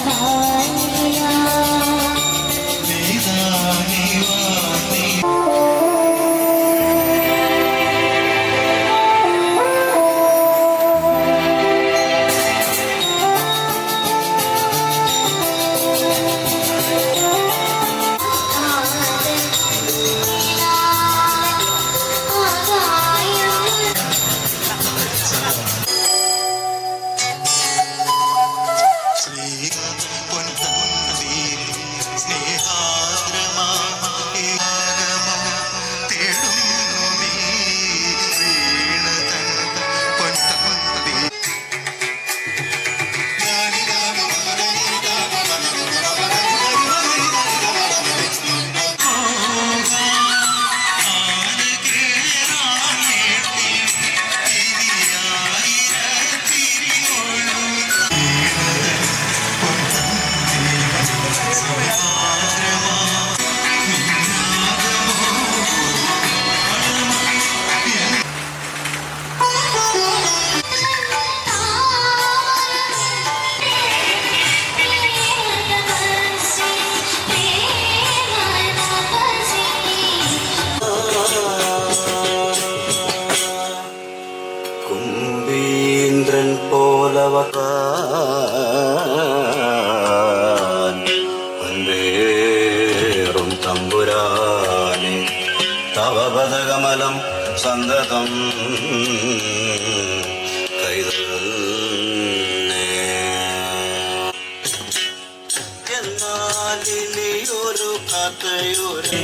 time. കരൾ തമ്പുരാനെ. തവപതകമലം സന്തതം എന്നാലിനിയൊരു കഥയൊരു.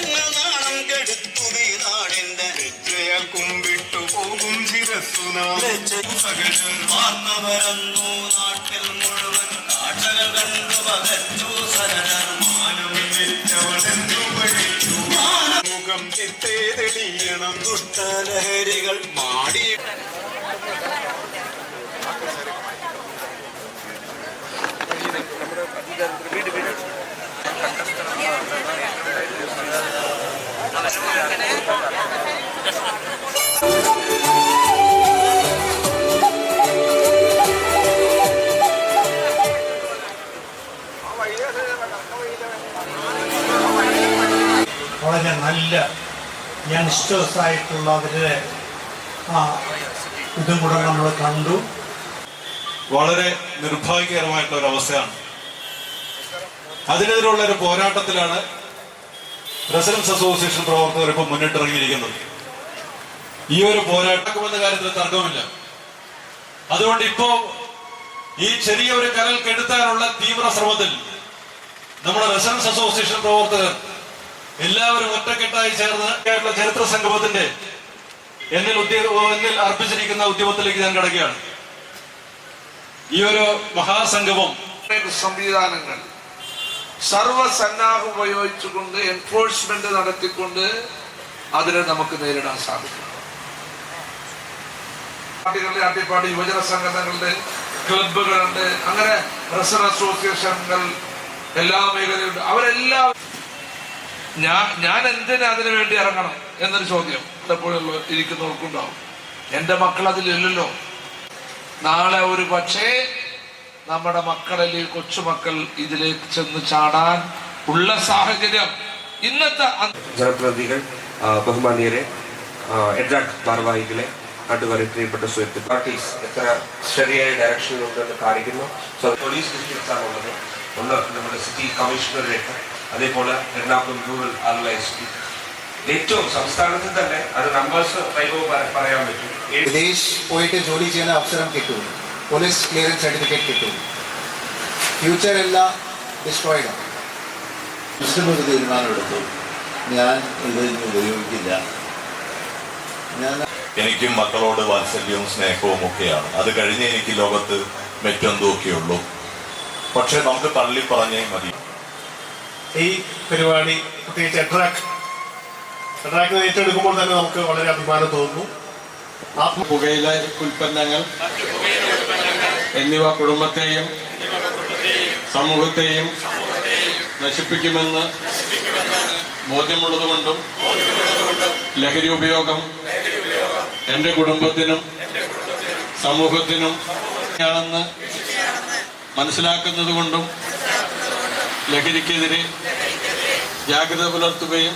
കോട്ടങ്ങൾ നാണം കെടുത്തു നീ നാടിന്റെ ജയ കുമ്പിട്ടു പോകും ശിരസ്സുനാം സകലൻ വാർത്ത പരന്നു നാട്ടിൽ മുഴുവൻ കാട്ടകൾ കണ്ടു പകച്ചു. സരളർ മാനം വെച്ചവളെന്നു പഠിച്ചു മുഖം ചിത്തേ തെളിയണം ദുഷ്ടലഹരികൾ മാടി. വളരെ നല്ല യങ്സ്റ്റേഴ്സ് ആയിട്ടുള്ള അവരുടെ ആ ഇതും കൂടെ നമ്മൾ കണ്ടു. വളരെ നിർഭാഗ്യകരമായിട്ടുള്ള ഒരു അവസ്ഥയാണ് അതിനെതിരെയുള്ള ഒരു പോരാട്ടത്തിലാണ് റെസിഡൻസ് അസോസിയേഷൻ പ്രവർത്തകർ ഇപ്പം മുന്നിട്ടിറങ്ങിയിരിക്കുന്നത് ഈ ഒരു പോരാട്ടക്കുമെന്ന കാര്യത്തിൽ തർക്കമില്ല അതുകൊണ്ട് ഇപ്പോ ഈ ചെറിയ ഒരു കരൽ കെടുത്താനുള്ള തീവ്ര ശ്രമത്തിൽ നമ്മുടെ റെസിഡൻസ് അസോസിയേഷൻ പ്രവർത്തകർ എല്ലാവരും ഒറ്റക്കെട്ടായി ചേർന്ന് കേരള ചരിത്ര സംഗമത്തിന്റെ എന്നിൽ എന്നിൽ അർപ്പിച്ചിരിക്കുന്ന ഉദ്യമത്തിലേക്ക് ഞാൻ കിടക്കുകയാണ്. ഈ ഒരു മഹാസംഗമം സംവിധാനങ്ങൾ സർവസന്നാഹം ഉപയോഗിച്ചുകൊണ്ട് എൻഫോഴ്സ്മെന്റ് നടത്തിക്കൊണ്ട് അതിനെ നമുക്ക് നേരിടാൻ സാധിക്കും. പാർട്ടികളുടെ പാർട്ടി യുവജന സംഘടനകളുടെ ക്ലബുകളുണ്ട് അങ്ങനെ റസർ അസോസിയേഷനുകൾ എല്ലാ മേഖലയുണ്ട് അവരെല്ലാം ഞാൻ ഞാൻ എന്തിനാ അതിനു വേണ്ടി ഇറങ്ങണം എന്നൊരു ചോദ്യം എപ്പോഴുള്ള ഇരിക്കുന്നവർക്കുണ്ടാവും. എന്റെ മക്കൾ അതിലില്ലല്ലോ നാളെ ഒരു പക്ഷേ നമ്മുടെ മക്കളിലെ കൊച്ചുമക്കൾ ഇതിലേക്ക് ചെന്ന് ചാടാൻ ഉള്ള സാഹചര്യം ഇന്നത്തെ ജനപ്രതിനിധികൾ ബഹുമാനിയരെ എഡ്രാക് ഭാരവാഹികളെ നാട്ടുകാരെ പ്രിയപ്പെട്ട സുഹൃത്ത് പാർട്ടീസ് എത്ര ശരിയായ ഡയറക്ഷനിലുണ്ടെന്ന് കാണിക്കുന്നു. പോലീസ് ഡിസ്ട്രിക്ട്സ് ആണുള്ളത് ഒന്ന് നമ്മുടെ സിറ്റി കമ്മീഷണറേറ്റ് അതേപോലെ എറണാകുളം റൂറൽ ആളുകൾ ഏറ്റവും സംസ്ഥാനത്തിൽ തന്നെ അത് നമ്പേഴ്സ് പറയാൻ പറ്റും. വിദേശ് പോയിട്ട് ജോലി ചെയ്യുന്ന അവസരം കിട്ടുമല്ലോ പോലീസ് ക്ലിയറൻസ് സർട്ടിഫിക്കറ്റ് കിട്ടും. ഫ്യൂച്ചർ എല്ലാം ഡിസ്ട്രോയിഡ് ആണ്. ഒരു തീരുമാനമെടുത്തു ഞാൻ ഇത് ഇനി ഉപയോഗിക്കില്ല. ഞാൻ എനിക്കും മക്കളോട് വാത്സല്യവും സ്നേഹവും ഒക്കെയാണ്. അത് കഴിഞ്ഞ് എനിക്ക് ലോകത്ത് മറ്റെന്തൊക്കെയുള്ളൂ പക്ഷെ നമുക്ക് തള്ളി പറഞ്ഞേ മതി. ഈ പരിപാടി പ്രത്യേകിച്ച് അട്രാക്ട് അട്രാക്ട് ഏറ്റെടുക്കുമ്പോൾ തന്നെ നമുക്ക് വളരെ അഭിമാനം തോന്നുന്നു. ആ പുകയില ഉൽപ്പന്നങ്ങൾ എന്നിവ കുടുംബത്തെയും സമൂഹത്തെയും നശിപ്പിക്കുമെന്ന് ബോധ്യമുള്ളതുകൊണ്ടും ലഹരി ഉപയോഗം എന്റെ കുടുംബത്തിനും സമൂഹത്തിനും ആണെന്ന് മനസ്സിലാക്കുന്നതുകൊണ്ടും ലഹരിക്കെതിരെ ജാഗ്രത പുലർത്തുകയും